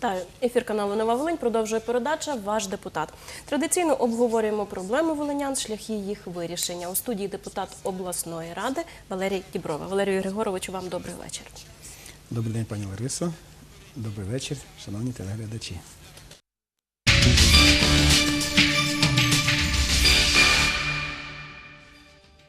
Вітаю. Ефір каналу Нова Волинь продовжує передача Ваш депутат. Традиційно обговорюємо проблеми волинян, шляхи їх вирішення. У студії депутат обласної ради Валерій Діброва. Валерію Григоровичу, вам добрий вечір. Добрий день, пані Ларисо. Добрий вечір, шановні телеглядачі.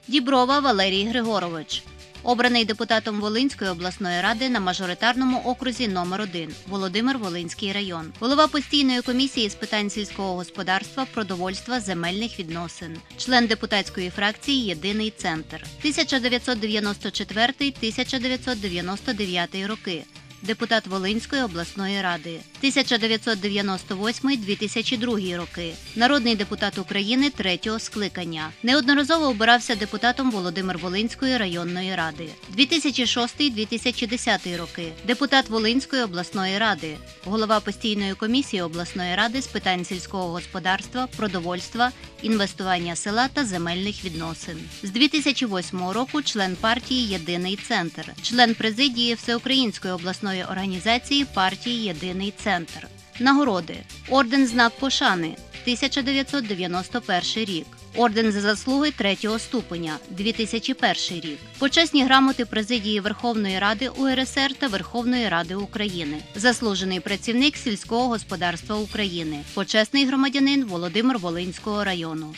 Діброва Валерій Григорович. Обраний депутатом Волинської обласної ради на мажоритарному окрузі номер 1 Володимир Волинський район, голова постійної комісії з питань сільського господарства, продовольства, земельних відносин, член депутатської фракції Єдиний центр. 1994-1999 роки. Депутат Волинської обласної ради 1998-2002 роки. Народний депутат України третього скликання. Неодноразово обирався депутатом Володимир Волинської районної ради. 2006-2010 роки. Депутат Волинської обласної ради, голова постійної комісії обласної ради з питань сільського господарства, продовольства, інвестування села та земельних відносин. З 2008 року член партії Єдиний центр, член президії Всеукраїнської обласної організації партії Єдиний центр. Нагороди: Орден Знак Пошани 1991 рік. Орден за заслуги третього ступеня 2001 рік. Почесні грамоти президії Верховної Ради УРСР та Верховної Ради України. Заслужений працівник сільського господарства України. Почесний громадянин Володимир Волинського району.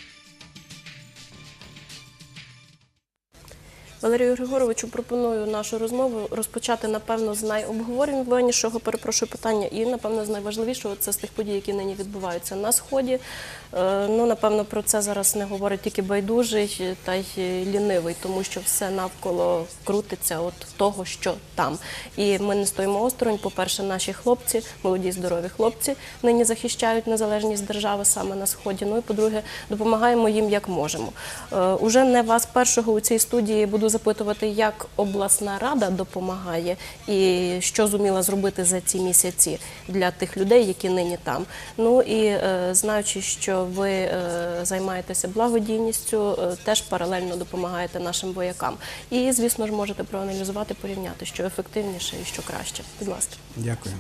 Валерію Григоровичу пропоную нашу розмову розпочати, напевно, з найобговорюванішого, перепрошую питання, і, напевно, з найважливішого це з тих подій, які нині відбуваються на Сході. Е, Ну, напевно, про це зараз не говорить тільки байдужий та й лінивий, тому що все навколо крутиться от того, що там. І ми не стоїмо осторонь. По-перше, наші хлопці, молоді здорові хлопці, нині захищають незалежність держави саме на сході. Ну і по-друге, допомагаємо їм як можемо. Е, Уже не вас першого у цій студії буду запитувати, як обласна рада допомагає і що зуміла зробити за ці місяці для тих людей, які нині там. Ну і е, знаючи, що ви е, займаєтеся благодійністю, е, теж паралельно допомагаєте нашим воякам. І, звісно ж, можете проаналізувати, порівняти, що ефективніше і що краще. Будь ласка. Дякую.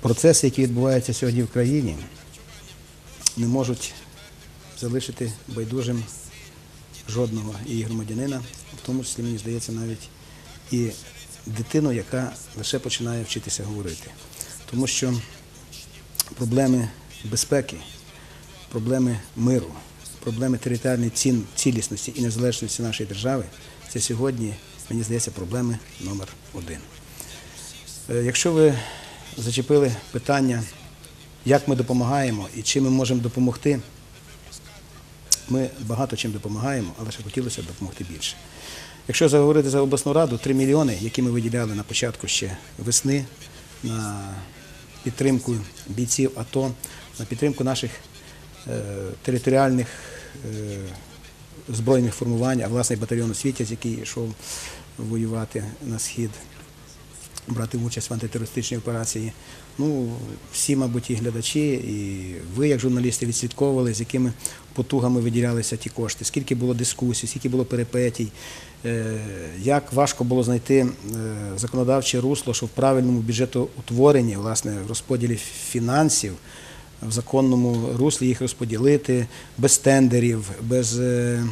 Процеси, які відбуваються сьогодні в країні, не можуть залишити байдужим жодного і громадянина, в тому числі, мені здається, навіть і дитину, яка лише починає вчитися говорити. Тому що проблеми безпеки, проблеми миру, проблеми територіальної цін, цілісності і незалежності нашої держави це сьогодні, мені здається, проблеми номер один. Е, Якщо ви зачепили питання, як ми допомагаємо і чим ми можемо допомогти, ми багато чим допомагаємо, але ще хотілося б допомогти більше. Якщо заговорити за обласну раду, 3 мільйони, які ми виділяли на початку ще весни на підтримку бійців АТО, на підтримку наших е, територіальних е, збройних формувань, а власне батальйон «Світязь», який йшов воювати на схід, брати участь в антитерористичній операції. Ну, всі, мабуть, і глядачі, і ви, як журналісти, відслідковували, з якими потугами виділялися ті кошти, скільки було дискусій, скільки було перипетій, е, як важко було знайти е, законодавче русло, щоб в правильному бюджетоутворенні, власне, в розподілі фінансів, в законному руслі їх розподілити без тендерів, без е,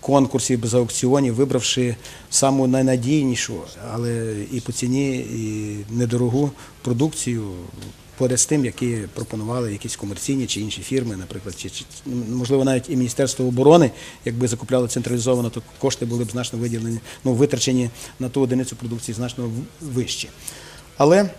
конкурсів, без аукціонів, вибравши саму найнадійнішу, але і по ціні, і недорогу продукцію. Поряд з тим, які пропонували якісь комерційні чи інші фірми, наприклад, чи, чи можливо навіть і Міністерство оборони, якби закупляли централізовано, то кошти були б значно виділені, ну витрачені на ту одиницю продукції значно вищі. Але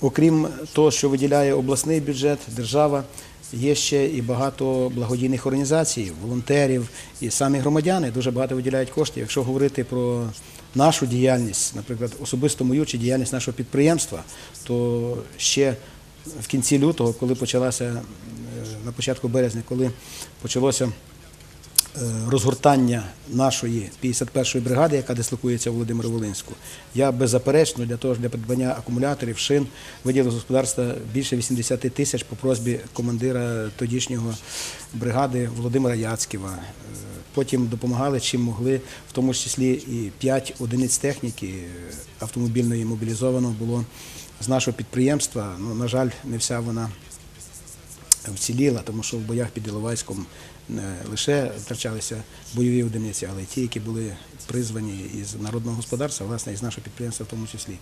Окрім того, що виділяє обласний бюджет, держава, є ще і багато благодійних організацій, волонтерів і самі громадяни дуже багато виділяють коштів. Якщо говорити про нашу діяльність, наприклад, особисто мою чи діяльність нашого підприємства, то ще в кінці лютого, коли почалася е, на початку березня, коли почалося розгортання нашої 51-ї бригади, яка дислокується в Володимир-Волинську, я беззаперечно для того для придбання акумуляторів, шин виділив з господарства більше 80 тисяч по просьбі командира тодішнього бригади Володимира Яцьківа. Е, Потім допомагали чим могли, в тому числі і 5 одиниць техніки е, автомобільної мобілізовано було з нашого підприємства. Ну, на жаль, не вся вона вціліла, тому що в боях під Іловайськом не лише втрачалися бойові одиниці, але й ті, які були призвані із народного господарства, власне, із нашого підприємства в тому числі.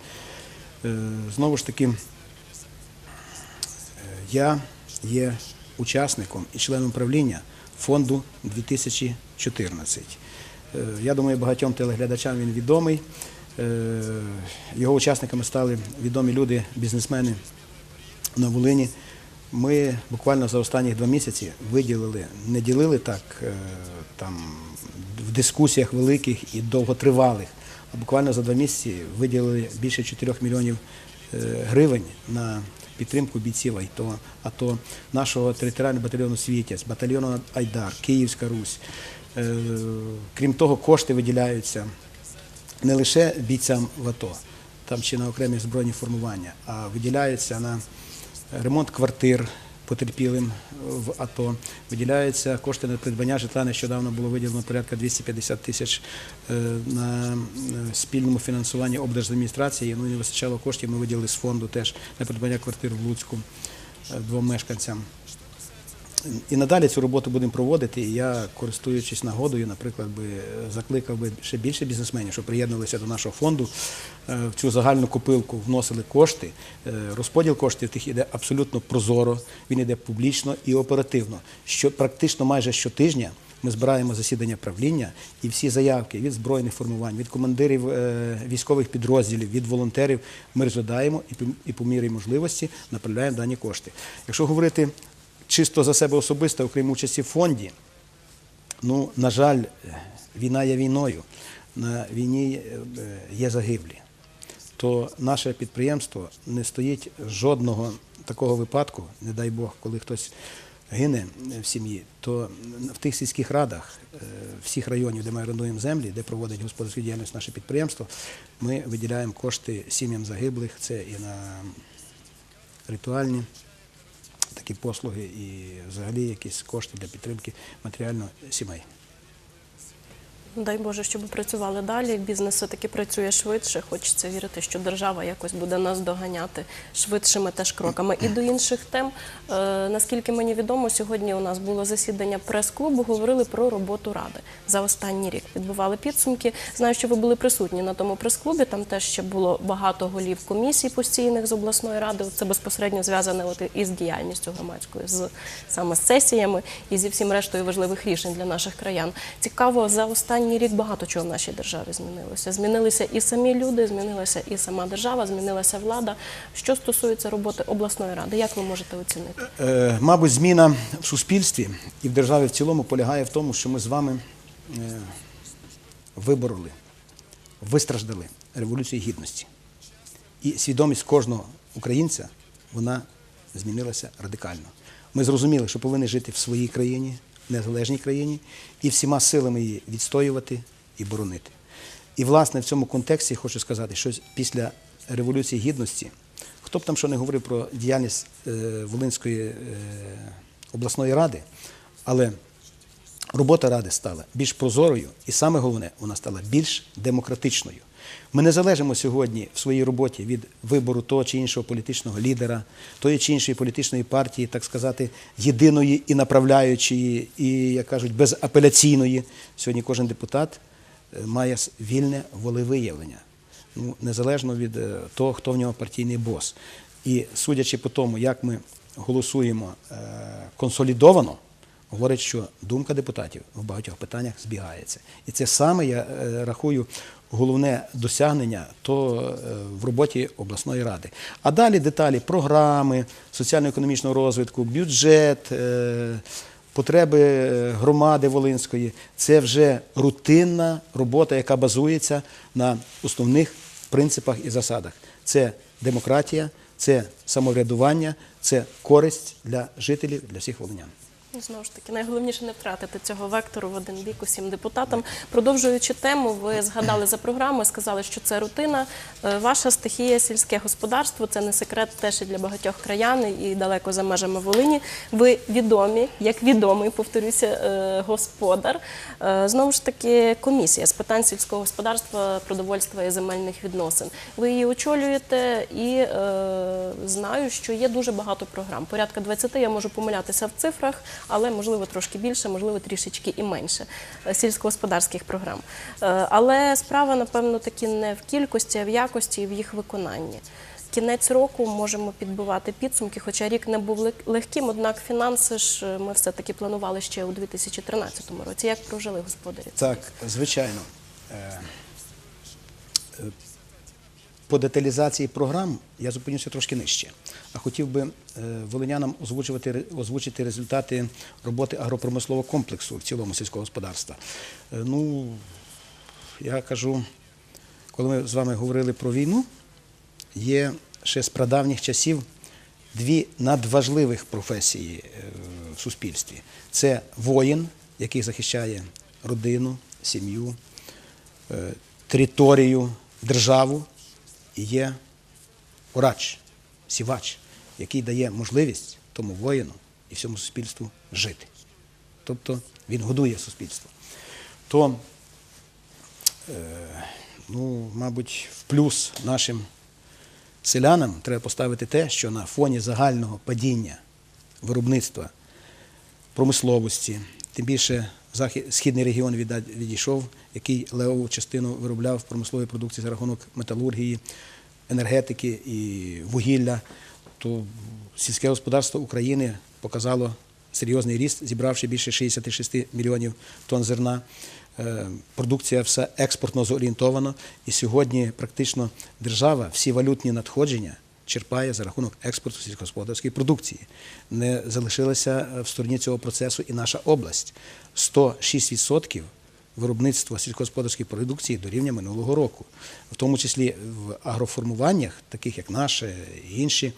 Е, Знову ж таки, е, я є учасником і членом правління фонду 2014. Е, Я думаю, багатьом телеглядачам він відомий. Його учасниками стали відомі люди, бізнесмени на Волині. Ми буквально за останні два місяці виділили, не ділили так е, там в дискусіях великих і довготривалих, а буквально за два місяці виділили більше 4 мільйонів е, гривень на підтримку бійців АТО, АТО нашого територіального батальйону Світязь, батальйону Айдар, Київська Русь. Е, Крім того, кошти виділяються не лише бійцям в АТО, там чи на окремі збройні формування, а виділяються на ремонт квартир потерпілим в АТО. Виділяються кошти на придбання житла. Нещодавно було виділено порядка 250 тисяч е, на е, спільному фінансуванні облдержадміністрації. Ну і не вистачало коштів. Ми виділили з фонду теж на придбання квартир в Луцьку е, двом мешканцям. І надалі цю роботу будемо проводити. І я, користуючись нагодою, наприклад, би закликав би ще більше бізнесменів, щоб приєдналися до нашого фонду, е, в цю загальну копилку вносили кошти. Е, Розподіл коштів тих іде абсолютно прозоро, він іде публічно і оперативно. Що практично майже щотижня. Ми збираємо засідання правління і всі заявки від збройних формувань, від командирів е, військових підрозділів, від волонтерів ми розглядаємо і по мірі можливості направляємо дані кошти. Якщо говорити чисто за себе особисто, окрім участі в фонді, ну, на жаль, війна є війною, на війні е, є загиблі. То наше підприємство не стоїть жодного такого випадку, не дай Бог, коли хтось гине в сім'ї, то в тих сільських радах е, всіх районів, де ми орендуємо землі, де проводить господарську діяльність наше підприємство, ми виділяємо кошти сім'ям загиблих. Це і на ритуальні такі послуги, і взагалі якісь кошти для підтримки матеріально сімей. Дай Боже, щоб працювали далі. Бізнес все-таки працює швидше. Хочеться вірити, що держава якось буде нас доганяти швидшими теж кроками. І до інших тем, е, наскільки мені відомо, сьогодні у нас було засідання прес-клубу. Говорили про роботу ради за останній рік. Підбивали підсумки. Знаю, що ви були присутні на тому прес-клубі. Там теж ще було багато голів комісій постійних з обласної ради. Це безпосередньо зв'язане із діяльністю громадською, з саме з сесіями і зі всім рештою важливих рішень для наших краян. Цікаво, за останній рік багато чого в нашій державі змінилося. Змінилися і самі люди, змінилася і сама держава, змінилася влада. Що стосується роботи обласної ради, як ви можете оцінити? Е, Мабуть, зміна в суспільстві і в державі в цілому полягає в тому, що ми з вами е, вибороли, вистраждали революцію гідності. І свідомість кожного українця вона змінилася радикально. Ми зрозуміли, що повинні жити в своїй країні, незалежній країні, і всіма силами її відстоювати і боронити. І, власне, в цьому контексті хочу сказати, що після Революції Гідності, хто б там що не говорив про діяльність е, Волинської е, обласної ради, але робота ради стала більш прозорою, і саме головне, вона стала більш демократичною. Ми не залежимо сьогодні в своїй роботі від вибору того чи іншого політичного лідера, тої чи іншої політичної партії, так сказати, єдиної і направляючої, і, як кажуть, безапеляційної. Сьогодні кожен депутат е, має вільне волевиявлення, ну, незалежно від е, того, хто в нього партійний бос. І судячи по тому, як ми голосуємо е, консолідовано, говорить, що думка депутатів в багатьох питаннях збігається. І це саме я рахую головне досягнення то е, в роботі обласної ради. А далі деталі програми соціально-економічного розвитку, бюджет. е, Потреби е, громади Волинської це вже рутинна робота, яка базується на основних принципах і засадах. Це демократія, це самоврядування, це користь для жителів, для всіх волинян. Ну, Знову ж таки, найголовніше не втратити цього вектору в один бік усім депутатам. Продовжуючи тему, ви згадали за програму, сказали, що це рутина. Е, Ваша стихія сільське господарство це не секрет теж і для багатьох краян і далеко за межами Волині. Ви відомі, як відомий, повторюся, е, господар. Е, Знову ж таки, комісія з питань сільського господарства, продовольства і земельних відносин. Ви її очолюєте і знаю, що є дуже багато програм. Порядка 20, я можу помилятися в цифрах, але можливо трошки більше, можливо, трішечки і менше е, сільськогосподарських програм. Е, Але справа, напевно, таки не в кількості, а в якості і в їх виконанні. Кінець року можемо підбивати підсумки, хоча рік не був легким, однак фінанси ж е, ми все-таки планували ще у 2013 році. Як прожили господарі? Так, звичайно. По деталізації програм я зупинюся трошки нижче. А хотів би е, волинянам озвучувати, озвучити результати роботи агропромислового комплексу в цілому сільського господарства. Е, Ну, я кажу, коли ми з вами говорили про війну, є ще з прадавніх часів дві надважливих професії е, в суспільстві. Це воїн, який захищає родину, сім'ю, територію, державу, і є орач, сівач, який дає можливість тому воїну і всьому суспільству жити. Тобто він годує суспільство. То ну, мабуть, в плюс нашим селянам треба поставити те, що на фоні загального падіння виробництва промисловості, тим більше східний регіон відійшов, який левову частину виробляв промислової продукції за рахунок металургії, енергетики і вугілля, то сільське господарство України показало серйозний ріст, зібравши більше 66 мільйонів тонн зерна. Е, Продукція все експортно зорієнтована, і сьогодні практично держава всі валютні надходження черпає за рахунок експорту сільськогосподарської продукції. Не залишилася е, в стороні цього процесу і наша область. 106% виробництва сільськогосподарської продукції до рівня минулого року, в тому числі в агроформуваннях, таких як наше і інші,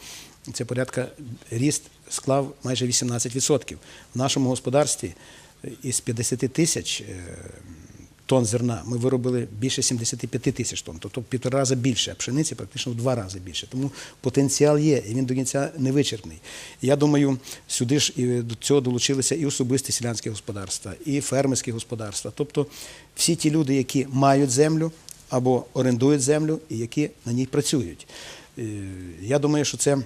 це порядка ріст склав майже 18%. В нашому господарстві е, із 50 тисяч е, тонн зерна ми виробили більше 75 тисяч тонн, тобто в півтора рази більше, а пшениці практично в два рази більше. Тому потенціал є, і він до кінця не вичерпний. Я думаю, сюди ж і до цього долучилися і особисті селянські господарства, і фермерські господарства. Тобто всі ті люди, які мають землю або орендують землю, і які на ній працюють. Е, Я думаю, що це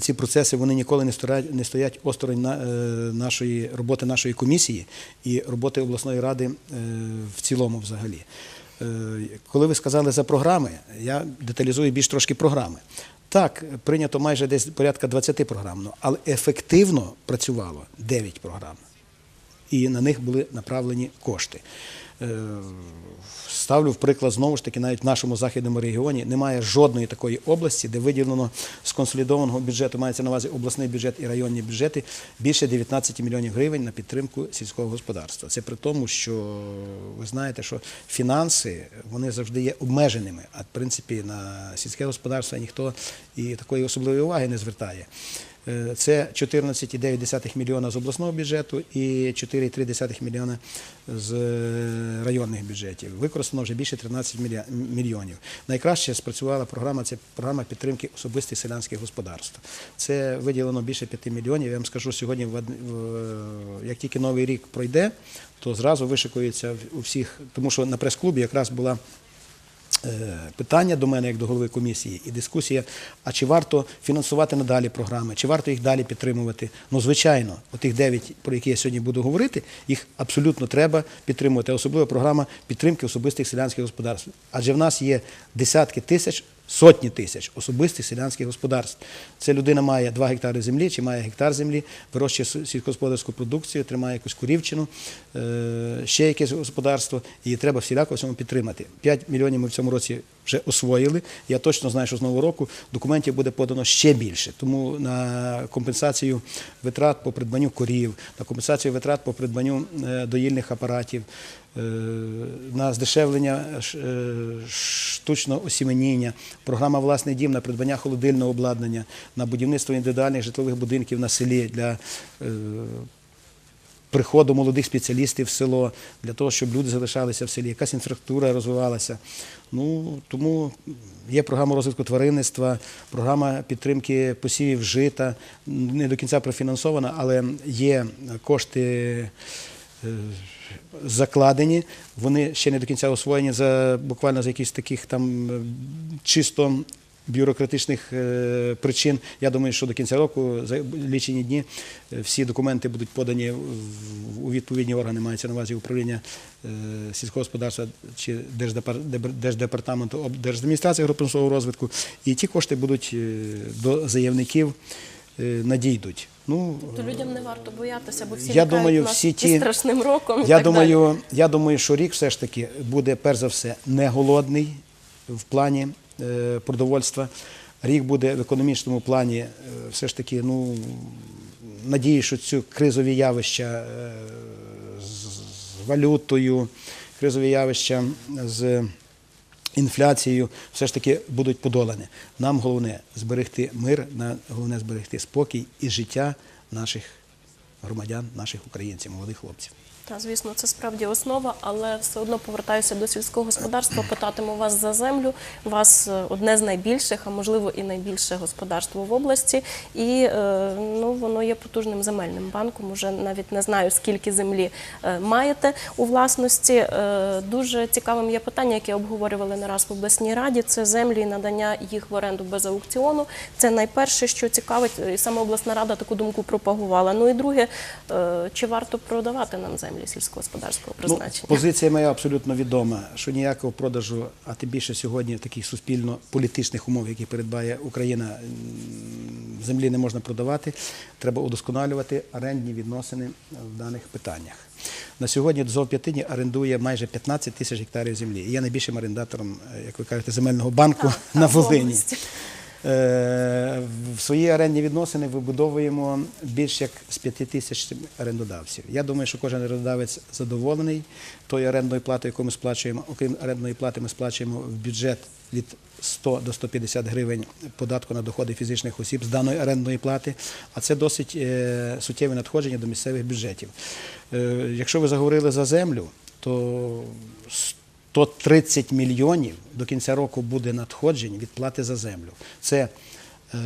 ці процеси вони ніколи не стоять, не стоять осторонь е, нашої роботи нашої комісії і роботи обласної ради е, в цілому взагалі. Е, коли ви сказали за програми, я деталізую більш трошки програми. Так, прийнято майже десь порядка 20 програм, ну, але ефективно працювало 9 програм і на них були направлені кошти. Е, Ставлю в приклад знову ж таки, навіть в нашому західному регіоні немає жодної такої області, де виділено з консолідованого бюджету, мається на увазі обласний бюджет і районні бюджети, більше 19 мільйонів гривень на підтримку сільського господарства. Це при тому, що ви знаєте, що фінанси вони завжди є обмеженими, а в принципі на сільське господарство ніхто і такої особливої уваги не звертає. Е, Це 14,9 мільйона з обласного бюджету і 4,3 мільйона з е, районних бюджетів. Використано вже більше 13 мільйонів. Найкраще спрацювала програма це програма підтримки особистих селянських господарств. Це виділено більше 5 мільйонів. Я вам скажу сьогодні, в- як тільки новий рік пройде, то зразу вишикується у всіх, тому що на прес-клубі якраз була е, питання до мене як до голови комісії і дискусія, а чи варто фінансувати надалі програми, чи варто їх далі підтримувати. Ну, звичайно, отих дев'ять, про які я сьогодні буду говорити, їх абсолютно треба підтримувати, особливо програма підтримки особистих селянських господарств. Адже в нас є десятки тисяч. Сотні тисяч особистих селянських господарств. Це людина має 2 гектари землі чи має гектар землі, вирощує сі- сільськогосподарську продукцію, тримає якусь курівчину, е, ще якесь господарство, і треба всіляко в цьому підтримати. 5 мільйонів ми в цьому році вже освоїли. Я точно знаю, що з нового року документів буде подано ще більше. Тому на компенсацію витрат по придбанню корів, на компенсацію витрат по придбанню е, доїльних апаратів, е, на здешевлення е, штучного осіменіння, програма Власний дім на придбання холодильного обладнання, на будівництво індивідуальних житлових будинків на селі для приходу молодих спеціалістів в село, для того, щоб люди залишалися в селі, якась інфраструктура розвивалася. Ну тому є програма розвитку тваринництва, програма підтримки посівів жита, не до кінця профінансована, але є кошти. е, Закладені, вони ще не до кінця освоєні за буквально за якісь таких там е, чисто бюрократичних е, причин. Я думаю, що до кінця року за лічені дні е, всі документи будуть подані у відповідні органи, мається на увазі управління е, сільського господарства чи Держдепартаменту Держадміністрації агропромислового розвитку, і ті кошти будуть до заявників надійдуть. Ну, То людям не варто боятися, бо всі Я думаю, нас всі ті- страшним роком. Я так далі. думаю, я думаю, що рік все ж таки буде перш за все не голодний в плані продовольства. Рік буде в економічному плані е, все ж таки, ну надію, що цю кризові явища е, з валютою, кризові явища з інфляцією все ж таки будуть подолані. Нам головне зберегти мир, головне зберегти спокій і життя наших громадян, наших українців, молодих хлопців. Та, звісно, це справді основа, але все одно повертаюся до сільського господарства, питатиму вас за землю. У вас е, одне з найбільших, а можливо і найбільше господарство в області. І е, ну, воно є потужним земельним банком. Уже навіть не знаю, скільки землі е, маєте у власності. Дуже цікавим є питання, яке обговорювали не раз в обласній раді. Це землі і надання їх в оренду без аукціону. Це найперше, що цікавить, і саме обласна рада таку думку пропагувала. Ну і друге, чи варто продавати нам землі сільськогосподарського призначення? Ну, позиція моя абсолютно відома, що ніякого продажу, а тим більше сьогодні в таких суспільно-політичних умов, які передбає Україна, землі не можна продавати. Треба удосконалювати орендні відносини в даних питаннях. На сьогодні ДЗОВ П'ятині орендує майже 15 тисяч гектарів землі. І є найбільшим орендатором, е, як ви кажете, земельного банку Так, на Волині. Е, В свої орендні відносини вибудовуємо більш як з п'яти тисяч орендодавців. Я думаю, що кожен орендодавець задоволений тою орендною платою, яку ми сплачуємо. Окрім орендної плати, ми сплачуємо в бюджет від 100 до 150 гривень податку на доходи фізичних осіб з даної орендної плати, а це досить е, суттєве надходження до місцевих бюджетів. Е, Якщо ви заговорили за землю, то 130 мільйонів до кінця року буде надходжень від плати за землю. Це е,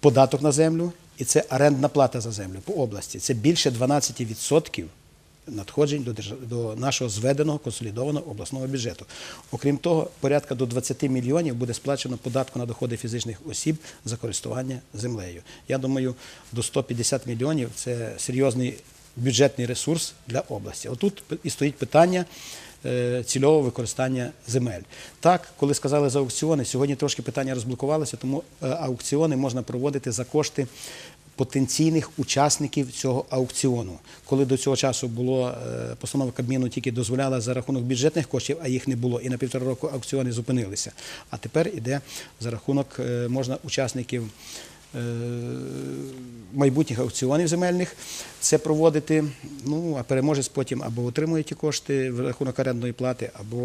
податок на землю і це орендна плата за землю по області. Це більше 12% надходжень до, держа- до нашого зведеного консолідованого обласного бюджету. Окрім того, порядка до 20 мільйонів буде сплачено податку на доходи фізичних осіб за користування землею. Я думаю, до 150 мільйонів це серйозний бюджетний ресурс для області. Отут і стоїть питання цільового використання земель. Так, коли сказали за аукціони, сьогодні трошки питання розблокувалося, тому е, аукціони можна проводити за кошти потенційних учасників цього аукціону. Коли до цього часу було е, постанова Кабміну тільки дозволяла за рахунок бюджетних коштів, а їх не було, і на півтора року аукціони зупинилися. А тепер іде за рахунок е, можна учасників е, майбутніх аукціонів земельних це проводити. Ну а переможець потім або отримує ті кошти в рахунок орендної плати, або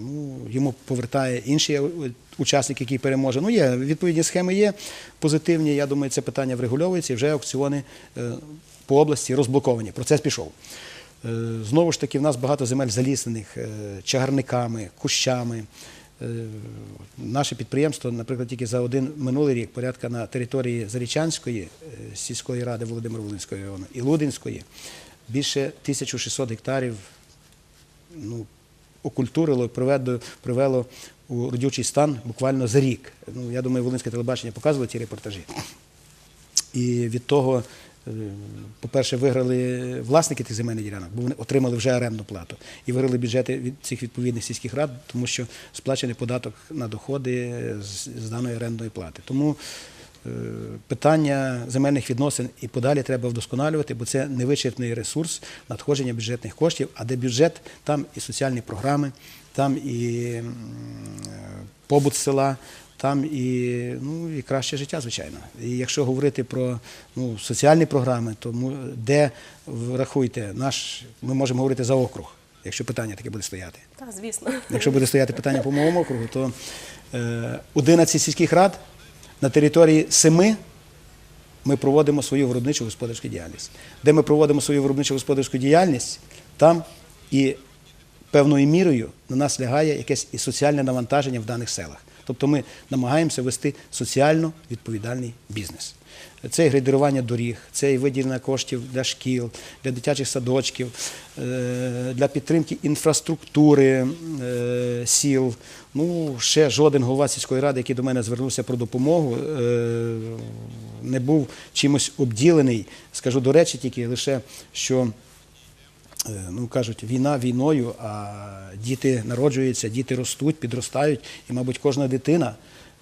ну, йому повертає інший е, учасник, який переможе. Ну є відповідні схеми є позитивні. Я думаю, це питання врегульовується і вже аукціони е, по області розблоковані. Процес пішов. Е, Знову ж таки, в нас багато земель заліснених е, чагарниками, кущами. Е, Наше підприємство, наприклад, тільки за один минулий рік порядка на території Зарічанської е, сільської ради Володимир Волинського району і Лудинської більше 1600 гектарів ну, окультурило привело, привело у родючий стан буквально за рік. Ну, я думаю, Волинське телебачення показувало ті репортажі. І від того, по-перше, виграли власники тих земельних ділянок, бо вони отримали вже орендну плату. І виграли бюджети від цих відповідних сільських рад, тому що сплачений податок на доходи з, з даної орендної плати. Тому е, питання земельних відносин і подалі треба вдосконалювати, бо це невичерпний ресурс надходження бюджетних коштів, а де бюджет, там і соціальні програми, там і побут села, там і, ну, і краще життя, звичайно. І якщо говорити про ну, соціальні програми, то де врахуйте, наш, ми можемо говорити за округ, якщо питання таке буде стояти. Так, звісно. Якщо буде стояти питання по моєму округу, то е, 11 сільських рад на території 7 ми проводимо свою виробничу господарську діяльність. Де ми проводимо свою виробничу господарську діяльність, там і певною мірою на нас лягає якесь і соціальне навантаження в даних селах. Тобто ми намагаємося вести соціально відповідальний бізнес. Це і грейдерування доріг, це і виділення коштів для шкіл, для дитячих садочків, е, для підтримки інфраструктури е, сіл. Ну, ще жоден голова сільської ради, який до мене звернувся про допомогу, е, не був чимось обділений. Скажу до речі, тільки лише що. Е, ну кажуть, війна війною, а діти народжуються, діти ростуть, підростають, і, мабуть, кожна дитина,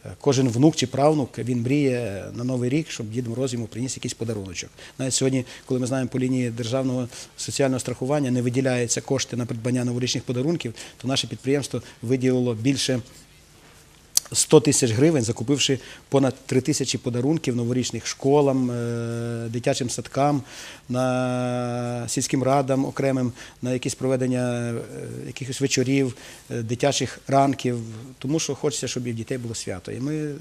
е, кожен внук чи правнук, він мріє на новий рік, щоб Дід Мороз йому приніс якийсь подаруночок. Навіть сьогодні, коли ми знаємо по лінії державного соціального страхування, не виділяються кошти на придбання новорічних подарунків, то наше підприємство виділило більше. 100 тисяч гривень, закупивши понад 3 тисячі подарунків новорічних школам, е, дитячим садкам, на сільським радам окремим, на якісь проведення е, якихось вечорів, е, дитячих ранків, тому що хочеться, щоб і в дітей було свято. І ми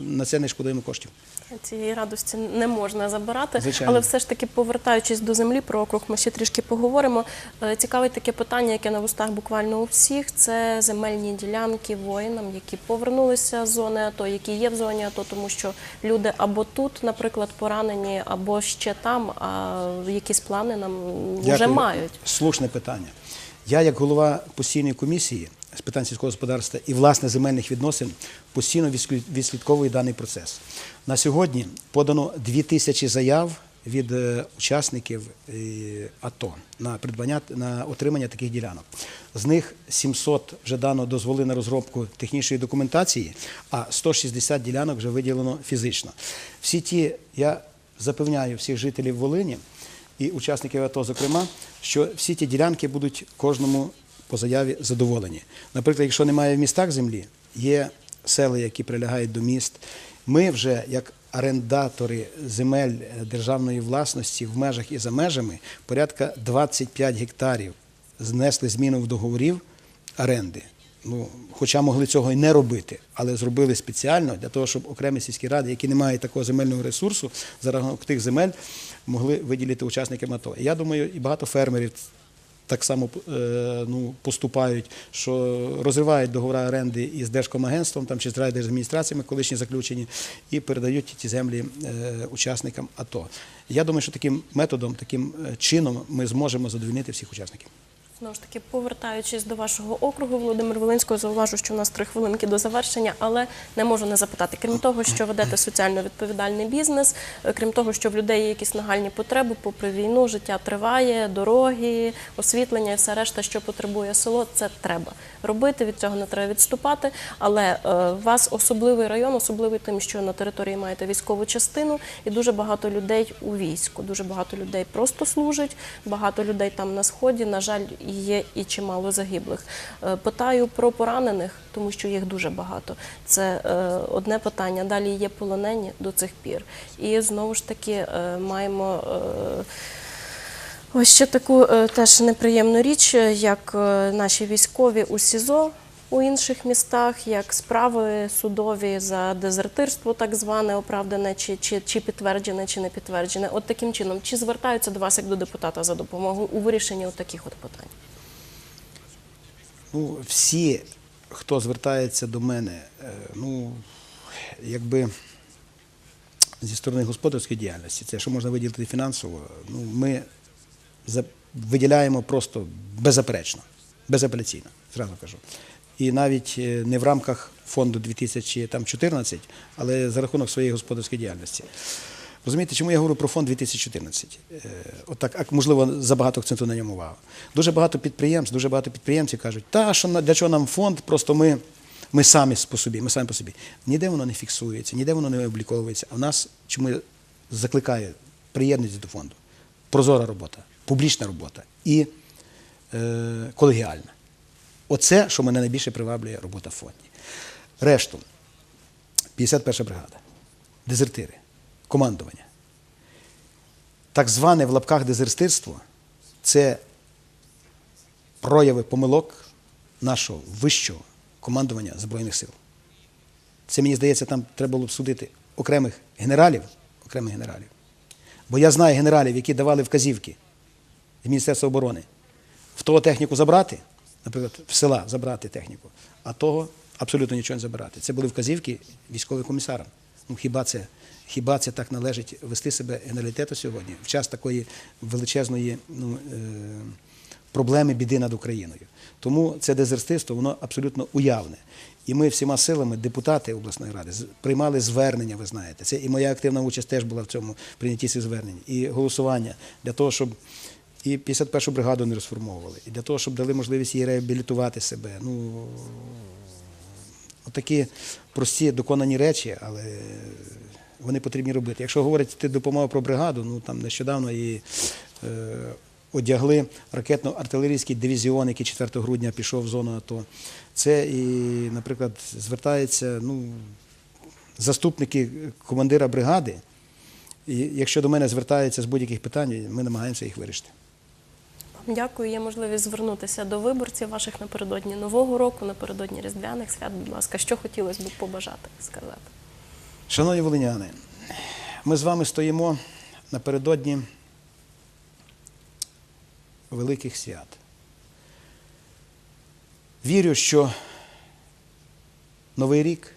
на це не шкодуємо коштів. Цієї радості не можна забирати, Звичайно. але все ж таки, повертаючись до землі, про округ ми ще трішки поговоримо. Е, Цікавить таке питання, яке на вустах буквально у всіх. Це земельні ділянки воїнам, які повернулися з зони АТО, які є в зоні АТО, тому що люди або тут, наприклад, поранені, або ще там, а якісь плани нам вже Дякую. мають. Слушне питання. Я, як голова постійної комісії з питань сільського господарства і власне земельних відносин, постійно відслід- відслідковую даний процес. На сьогодні подано 2000 заяв від е, учасників е, АТО на придбання на отримання таких ділянок. З них 700 вже дано дозволи на розробку технічної документації, а 160 ділянок вже виділено фізично. Всі ті, я запевняю всіх жителів Волині і учасників АТО, зокрема, що всі ті ділянки будуть кожному по заяві задоволені. Наприклад, якщо немає в містах землі, є села, які прилягають до міст. Ми вже як орендатори земель державної власності в межах і за межами порядка 25 гектарів знесли зміну в договорів оренди. Ну, хоча могли цього і не робити, але зробили спеціально для того, щоб окремі сільські ради, які не мають такого земельного ресурсу, за рахунок тих земель могли виділити учасникам АТО. Я думаю, і багато фермерів так само е, ну, поступають, що розривають договори оренди із Держкомагентством там, чи з райдержадміністраціями, колишні заключені, і передають ті землі е, учасникам АТО. Я думаю, що таким методом, таким е, чином ми зможемо задовільнити всіх учасників. Знову ж таки, повертаючись до вашого округу, Володимир Волинського, зауважу, що у нас три хвилинки до завершення, але не можу не запитати. Крім того, що ведете соціально відповідальний бізнес, е, крім того, що в людей є якісь нагальні потреби, попри війну, життя триває, дороги, освітлення і все решта, що потребує село, це треба робити. Від цього не треба відступати. Але е, у вас особливий район, особливий тим, що на території маєте військову частину, і дуже багато людей у війську. Дуже багато людей просто служать, багато людей там на сході. На жаль, є і чимало загиблих. Е, Питаю про поранених, тому що їх дуже багато. Це е, одне питання. Далі є полонені до цих пір. І знову ж таки е, маємо. Ось ще таку теж неприємну річ, як наші військові у СІЗО у інших містах, як справи судові за дезертирство, так зване оправдане, чи, чи, чи підтверджене, чи не підтверджене. От таким чином, чи звертаються до вас як до депутата за допомогою у вирішенні от таких от питань? Ну, всі, хто звертається до мене, е, ну, якби зі сторони господарської діяльності, це що можна виділити фінансово, ну, ми виділяємо просто беззаперечно, безапеляційно, зразу кажу. І навіть е, не в рамках фонду 2014, але за рахунок своєї господарської діяльності. Розумієте, чому я говорю про фонд 2014? Е, Отак, а, можливо, забагато акценту на ньому увагу. Дуже багато підприємств, дуже багато підприємців кажуть, та що для чого нам фонд, просто ми, ми самі по собі, ми самі по собі. Ніде воно не фіксується, ніде воно не обліковується. А в нас чому я закликаю приєднуйтесь до фонду. Прозора робота, публічна робота і е, колегіальна. Оце, що мене найбільше приваблює робота в фонді. Решту, 51 бригада, дезертири, командування. Так зване в лапках дезертирство це прояви помилок нашого вищого командування Збройних сил. Це, мені здається, там треба було б судити окремих генералів, окремих генералів. Бо я знаю генералів, які давали вказівки з Міністерства оборони в того техніку забрати, наприклад, в села забрати техніку, а того абсолютно нічого не забирати. Це були вказівки військовим комісарам. Ну хіба це, хіба це так належить вести себе генералітету сьогодні в час такої величезної ну, е, проблеми біди над Україною? Тому це дезертирство, воно абсолютно уявне. І ми всіма силами, депутати обласної ради, приймали звернення, ви знаєте. Це і моя активна участь теж була в цьому прийнятті цих звернень, і голосування для того, щоб і 51-шу бригаду не розформовували, і для того, щоб дали можливість їй реабілітувати себе. Ну, отакі прості доконані речі, але вони потрібні робити. Якщо говорити допомогу про бригаду, ну там нещодавно і е, одягли ракетно-артилерійський дивізіон, який 4 грудня пішов в зону АТО. Це і, наприклад, звертається ну, заступники командира бригади. І якщо до мене звертаються з будь-яких питань, ми намагаємося їх вирішити. Дякую. Є можливість звернутися до виборців ваших напередодні Нового року, напередодні Різдвяних свят. Будь ласка, що хотілося б побажати сказати? Шановні волиняни, ми з вами стоїмо напередодні великих свят. Вірю, що Новий рік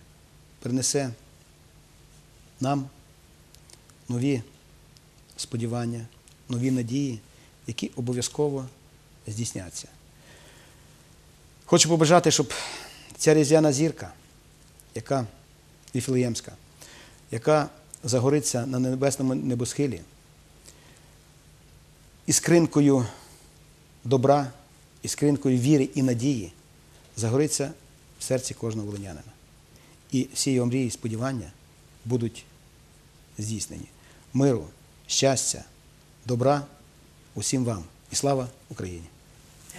принесе нам нові сподівання, нові надії, які обов'язково здійсняться. Хочу побажати, щоб ця різдвяна зірка, яка Віфлеємська, яка загориться на небесному небосхилі, іскринкою добра, іскринкою віри і надії, загориться в серці кожного волинянина. І всі його мрії і сподівання будуть здійснені. Миру, щастя, добра усім вам і слава Україні!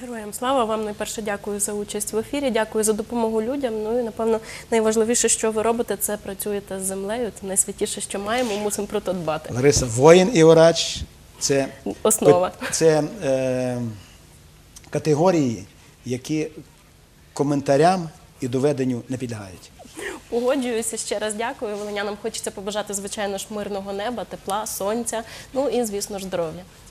Героям слава вам найперше дякую за участь в ефірі. Дякую за допомогу людям. Ну і напевно найважливіше, що ви робите, це працюєте з землею. Це найсвятіше, що маємо. Мусимо про то дбати. Лариса, воїн і орач це, Основа. це е, категорії, які коментарям і доведенню не підлягають. Погоджуюся ще раз. Дякую. Волинянам хочеться побажати звичайно ж мирного неба, тепла, сонця. Ну і звісно ж здоров'я.